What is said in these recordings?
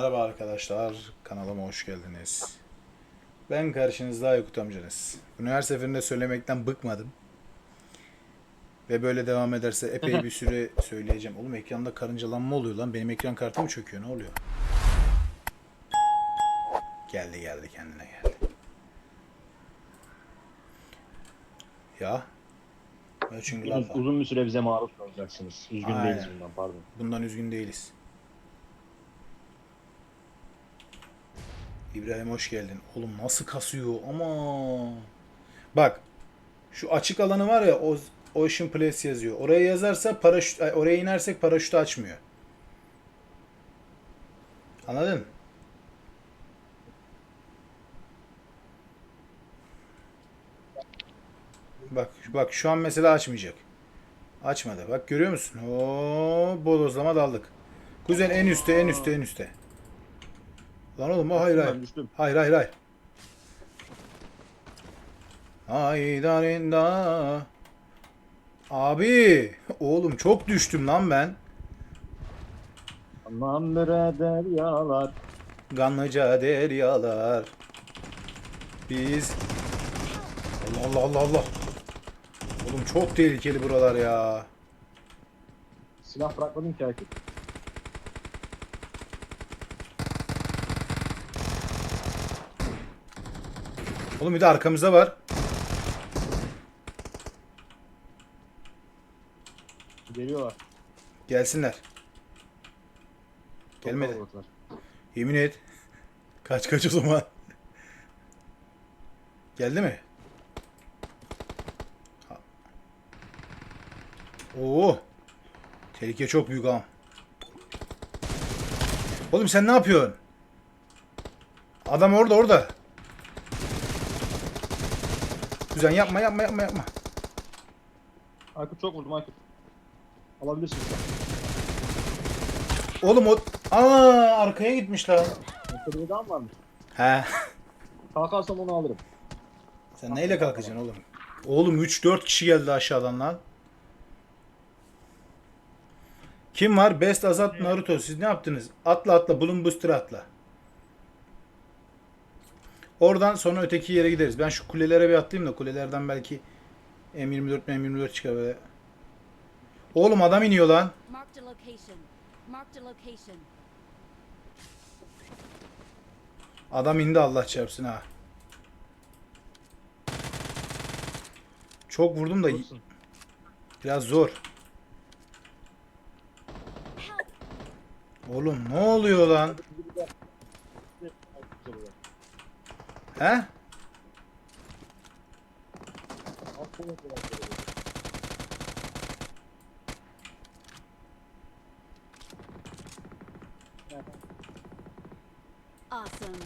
Merhaba arkadaşlar, kanalıma hoş geldiniz. Ben karşınızda Aykut amcanız. Bunu her seferinde söylemekten bıkmadım. Ve böyle devam ederse epey bir süre söyleyeceğim. Oğlum ekranda karıncalanma oluyor lan. Benim ekran kartım mı çöküyor? Ne oluyor? Geldi geldi kendine geldi. Ya. Çünkü Uzun, uzun bir süre bize maruz kalacaksınız. Üzgün Aynen. değiliz bundan pardon. Bundan üzgün değiliz. İbrahim hoş geldin. Oğlum nasıl kasıyor ama. Bak şu açık alanı var ya o Ocean Place yazıyor. Oraya yazarsa paraşüt ay, oraya inersek paraşütü açmıyor. Anladın? Bak bak şu an mesela açmayacak. Açmadı. Bak görüyor musun? Oo, bodozlama daldık. Kuzen en üstte, en üstte, en üstte. Lan oğlum o hayır Ben hayır. düştüm. Hayır hayır hayır. Haydarinda. Abi, oğlum çok düştüm lan ben. Aman bre deryalar. Ganlıca deryalar. Biz Allah Allah Allah Allah. Oğlum çok tehlikeli buralar ya. Silah bırakmadın ki Akif. Oğlum bir de arkamızda var. Geliyorlar. Gelsinler. Çok Gelmedi. kalabalıklar. Yemin et. Kaç kaç o zaman. Geldi mi? Ha. Oo. Tehlike çok büyük ağam. Oğlum sen ne yapıyorsun? Adam orada orada. Kuzen yapma yapma yapma yapma. Akif çok vurdum Akif. Alabilirsin sen. Oğlum o... Aa arkaya gitmiş lan. Mektebi daha mı varmış? He. Kalkarsam onu alırım. Sen neyle kalkacaksın oğlum? Oğlum 3-4 kişi geldi aşağıdan lan. Kim var? Best Azat Naruto. Siz ne yaptınız? Atla atla. Bulun booster atla. Oradan sonra öteki yere gideriz. Ben şu kulelere bir atlayayım da kulelerden belki M24 M24 çıkar böyle. Oğlum adam iniyor lan. Adam indi Allah çarpsın ha. Çok vurdum da biraz zor. Oğlum ne oluyor lan? He? Awesome.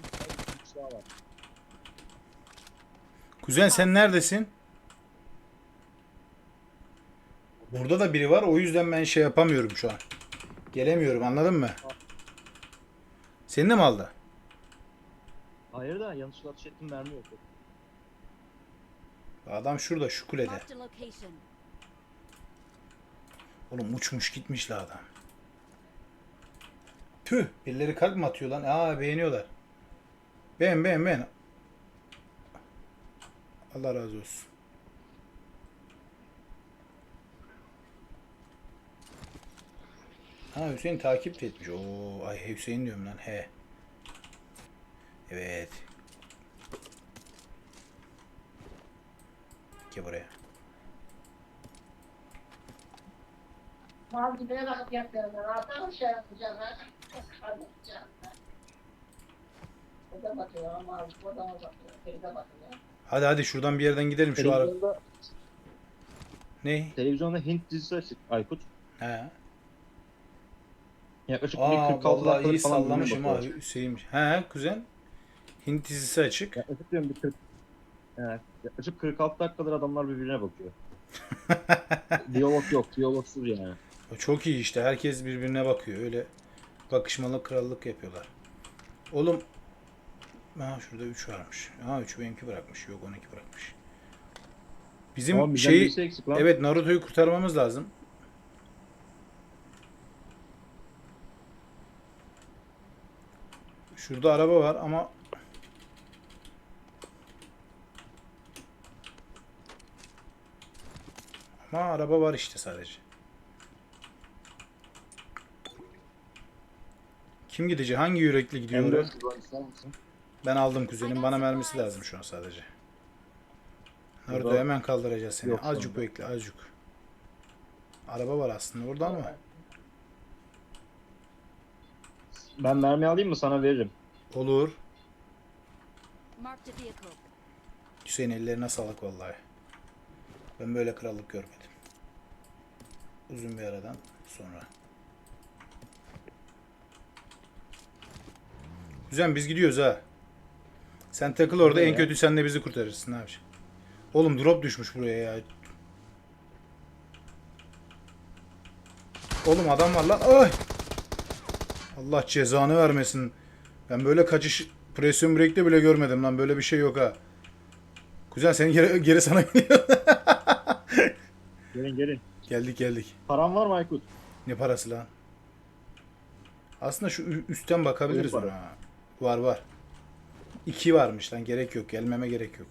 Kuzen sen neredesin? Burada da biri var. O yüzden ben şey yapamıyorum şu an. Gelemiyorum anladın mı? Senin de mi aldı? Hayır da yanlışlıkla atış ettim mermi yok. Adam şurada şu kulede. Marked a location. Oğlum uçmuş gitmiş la adam. Tüh. Birileri kalp mi atıyor lan? Aa beğeniyorlar. Beğen beğen beğen. Allah razı olsun. Ha Hüseyin takip etmiş. Oo, ay Hüseyin diyorum lan. He. Evet. Gel buraya. Mal gibi bakıp yapıyorlar. Artık şey yapacağım. Kardeşeceğim. O da bakıyor ama o da bakıyor. Bir de bakıyor. Hadi hadi şuradan bir yerden gidelim şu ara. Televizyonda, Ne? televizyonda Hint dizisi açık Aykut. He. Yaklaşık bir Aa 46 vallahi iyi dakikalık falan bölüme sallamışım bakıyorlar. Hüseyin. He kuzen. Hint dizisi açık. Yaklaşık diyorum bir 40 Evet. Yaklaşık 46 dakikadır adamlar birbirine bakıyor. diyalog yok, diyalogsuz yani. Çok iyi işte. Herkes birbirine bakıyor. Öyle bakışmalı krallık yapıyorlar. Oğlum Ha şurada 3 varmış. Ha 3 benimki bırakmış. Yok 12 bırakmış. Bizim Ama bizden şeyi birisi eksik lan. Evet Naruto'yu kurtarmamız lazım. Şurada araba var ama ama araba var işte sadece. Kim gidecek? Hangi yürekli gidiyor oraya? M4 kullan ister misin? Ben aldım kuzenim. Bana mermisi lazım şu an sadece. Burada- hemen kaldıracağız seni. Yok azıcık sanırım. bekle, azıcık. Araba var aslında orada ama. Ben mermi alayım mı sana veririm. Olur. Hüseyin ellerine sağlık vallahi. Ben böyle krallık görmedim. Uzun bir aradan sonra. Güzel biz gidiyoruz ha. Sen takıl orada en kötü sen de bizi kurtarırsın yapacaksın? Oğlum drop düşmüş buraya ya. Oğlum adam var lan. Ay! Allah cezanı vermesin. Ben böyle kaçış presyon break'te bile görmedim lan. Böyle bir şey yok ha. Kuzen senin geri, geri sana geliyor. Gelin gelin. geldik geldik. Paran var mı Aykut? Ne parası lan? Aslında şu ü- üstten bakabiliriz ona. Var var. İki varmış lan gerek yok. Gelmeme gerek yok.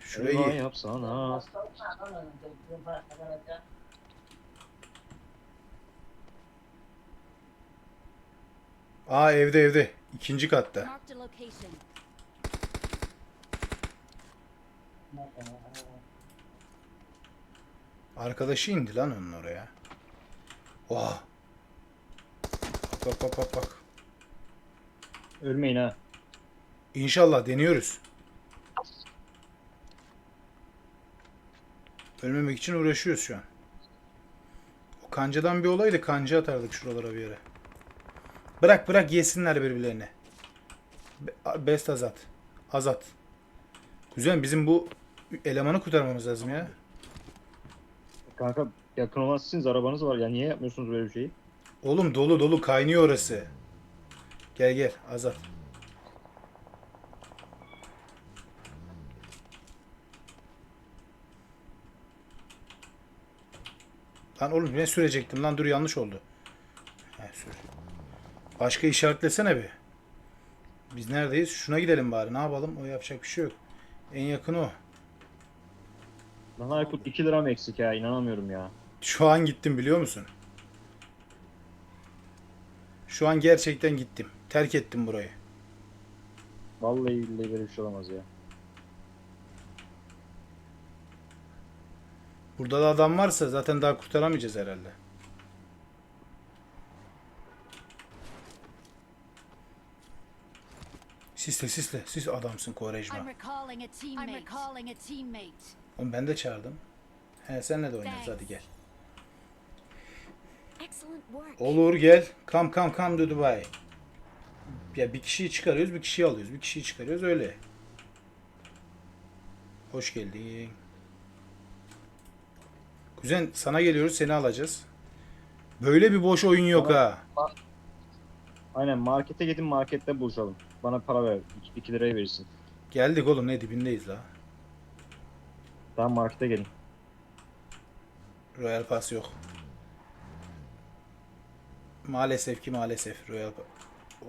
Şurayı Eyvah yapsana. Para kazanacağım. Aa evde evde. İkinci katta. Marked a location. Arkadaşı indi lan onun oraya. Oha. Bak bak bak bak. Ölmeyin ha. İnşallah deniyoruz. Ölmemek için uğraşıyoruz şu an. O kancadan bir olaydı kanca atardık şuralara bir yere. Bırak bırak yesinler birbirlerini. Be- Best Azat. Azat. Güzel bizim bu elemanı kurtarmamız lazım ya. Kanka yakın olmazsınız arabanız var ya niye yapmıyorsunuz böyle bir şeyi? Oğlum dolu dolu kaynıyor orası. Gel gel Azat. Lan oğlum ne sürecektim lan dur yanlış oldu. He, sür. Başka işaretlesene bir. Biz neredeyiz? Şuna gidelim bari. Ne yapalım? O yapacak bir şey yok. En yakın o. Lan Aykut 2 liram eksik ya inanamıyorum ya. Şu an gittim biliyor musun? Şu an gerçekten gittim. Terk ettim burayı. Vallahi billahi böyle bir şey olamaz ya. Burada da adam varsa zaten daha kurtaramayacağız herhalde. Sisle sisle. Sis adamsın Korejma. I'm recalling a teammate. I'm recalling a teammate. Oğlum ben de çağırdım. He senle de oynarız hadi gel. Olur gel. Kam kam kam to Dubai. Ya bir kişiyi çıkarıyoruz bir kişiyi alıyoruz. Bir kişiyi çıkarıyoruz öyle. Hoş geldin. Kuzen sana geliyoruz seni alacağız. Böyle bir boş oyun yok ha. Aynen markete gidin markette buluşalım. Bana para ver. 2 liraya verirsin. Geldik oğlum ne dibindeyiz la. Tamam markete gelin. Royal Pass yok. Maalesef ki maalesef Royal Pass.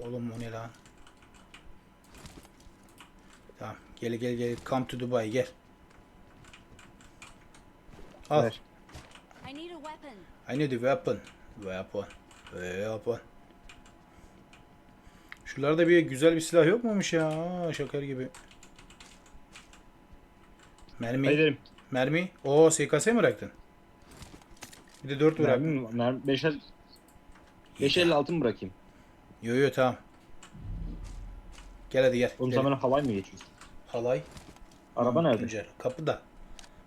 Oğlum o ne lan? Tamam gel gel gel come to Dubai gel. Al. Ver. I need a weapon. I need a weapon. Weapon. Weapon. Şuralarda bir güzel bir silah yok muymuş ya? Şakar gibi. Mermi. Gidelim. Mermi. Oo SKS mi bıraktın? Bir de 4 bıraktın. Mermi, mermi, 5'er 556 mı bırakayım? Yo yo tamam. Gel hadi gel. Oğlum sen bana halay mı geçiyorsun? Halay. Araba nerede? Tuncer. Kapıda.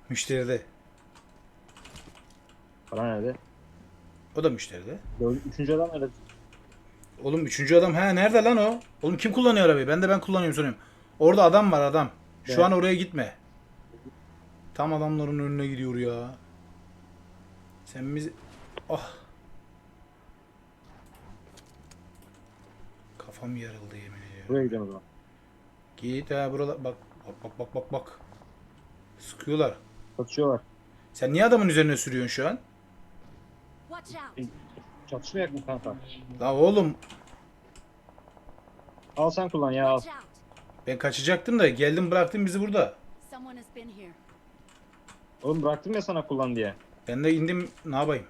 Müşteride. Para nerede? O da müşteride. Üçüncü adam nerede? Oğlum üçüncü adam. He nerede lan o? Oğlum kim kullanıyor arabayı? Ben de ben kullanıyorum sanıyorum. Orada adam var adam. Şu Evet. an oraya gitme. Tam adamların önüne gidiyor ya. Sen bizi... Ah. Kafam yarıldı yemin ediyorum. Buraya gidelim o zaman. Git ha buralar. Bak bak bak bak bak bak. Sıkıyorlar. Çatışıyorlar. Sen niye adamın üzerine sürüyorsun şu an? Watch out. Çatışmayak mı kanka? La oğlum. Al sen kullan ya al. Ben kaçacaktım da geldim bıraktın bizi burada. Someone has been here. Oğlum bıraktım ya sana kullan diye. Ben de indim ne yapayım?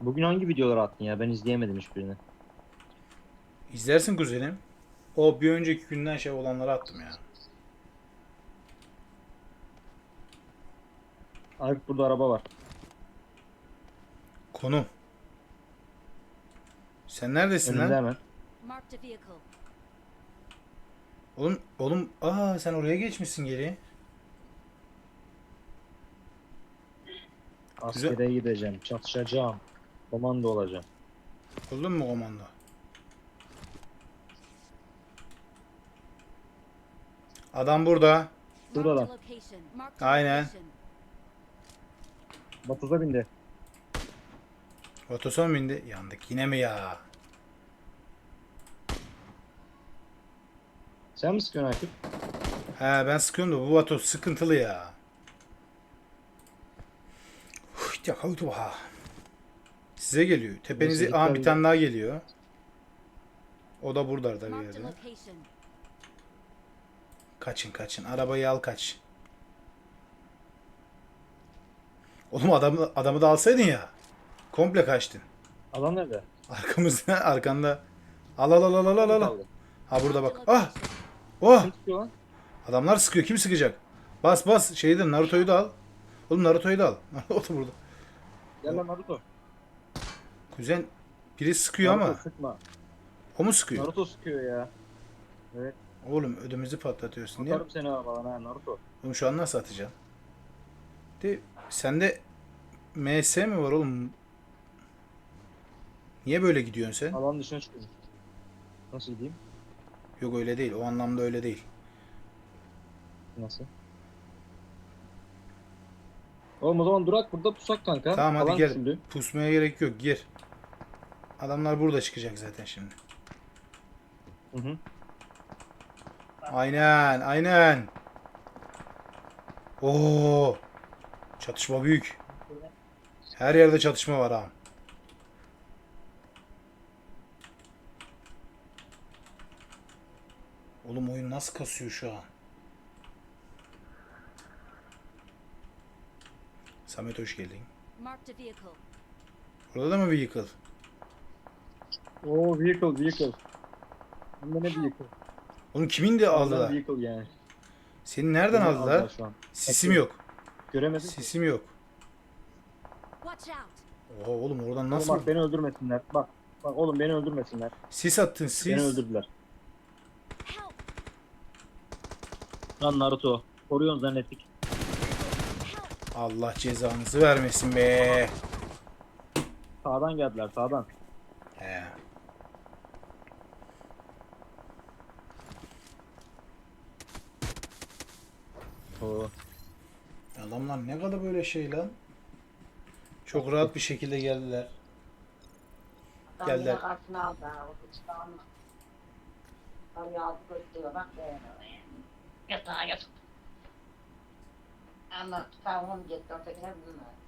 Bugün hangi videolar attın ya? Ben izleyemedim hiçbirini. İzlersin kuzenim. O bir önceki günden şey olanları attım ya. Aykut burada araba var. Konu. Sen neredesin Önünde lan? hemen. Marked a vehicle. Oğlum, oğlum, aa sen oraya geçmişsin geri. Güzel. Askere gideceğim. Çatışacağım. Komando olacağım. Oldun mu komando? Adam burada. Şurada Marked a lan. location. Marked a Aynen. location. Batuza bindi. Otoson mu indi? Yandık yine mi ya? Sen mi sıkıyorsun Aykut? He ben sıkıyorum da bu Vatos sıkıntılı ya. Ya ha. Size geliyor. Tepenizi Neyse, Aa, bir tane daha geliyor. O da burada bir yerde. Kaçın kaçın. Arabayı al kaç. Oğlum adamı, adamı da alsaydın ya. Komple kaçtın. Adam nerede? Arkamızda arkanda. Al al al al al al. Ha burada bak. Ah! Oh! Adamlar sıkıyor. Kim sıkacak? Bas bas. Şeyden Naruto'yu da al. Oğlum Naruto'yu da al. o da burada. Gel lan Naruto. Kuzen biri sıkıyor Naruto ama sıkma. o mu sıkıyor? Naruto sıkıyor ya. Evet. Oğlum ödümüzü patlatıyorsun. Atarım seni arabadan ha Naruto. Oğlum şu an nasıl atacaksın? De sende MS mi var oğlum? Niye böyle gidiyorsun sen? Alan dışına çıkıyor. Nasıl gideyim? Yok öyle değil. O anlamda öyle değil. Nasıl? Oğlum o zaman durak burada pusak kanka. Tamam hadi Alan gel. küçüldü. Pusmaya gerek yok. Gir. Adamlar burada çıkacak zaten şimdi. Hı hı. Aynen, aynen. Oo! Çatışma büyük. Her yerde çatışma var ha. Oğlum nasıl kasıyor şu an? Samet hoş geldin. Marked a vehicle. Orada da mı vehicle? Oo vehicle vehicle. Bunda ne vehicle? Oğlum kimin de Aldılar. aldılar? Vehicle yani. Seni nereden Beni aldılar? şu an. Sisim yok. Göremedim. ki. Sisim yok. Watch out. Oha oğlum oradan Oğlum nasıl? bak beni öldürmesinler. Bak. Bak oğlum beni öldürmesinler. Sis attın sis. Beni öldürdüler. Lan Naruto. Koruyorsun zannettik. Allah cezanızı vermesin be. Sağdan geldiler sağdan. He. Oo. Adamlar ne kadar böyle şey lan. Çok rahat bir şekilde geldiler. Geldiler. Tam yazdı götürüyor. Bak beğeniyor. Yatağa yatıp. Ama tavuğum gitti. Ötekine bilmem.